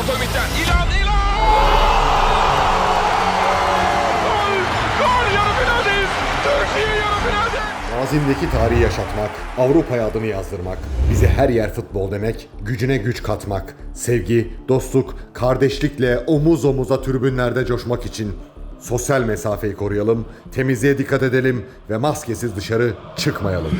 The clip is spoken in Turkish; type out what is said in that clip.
Orada biter. İlan, ilan! Gol! Gol! Yarı finaldeyiz! Türkiye yarı finalde! Azimdeki tarihi yaşatmak, Avrupa'ya adını yazdırmak, bize her yer futbol demek, gücüne güç katmak, sevgi, dostluk, kardeşlikle omuz omuza türbünlerde coşmak için sosyal mesafeyi koruyalım, temizliğe dikkat edelim ve maskesiz dışarı çıkmayalım.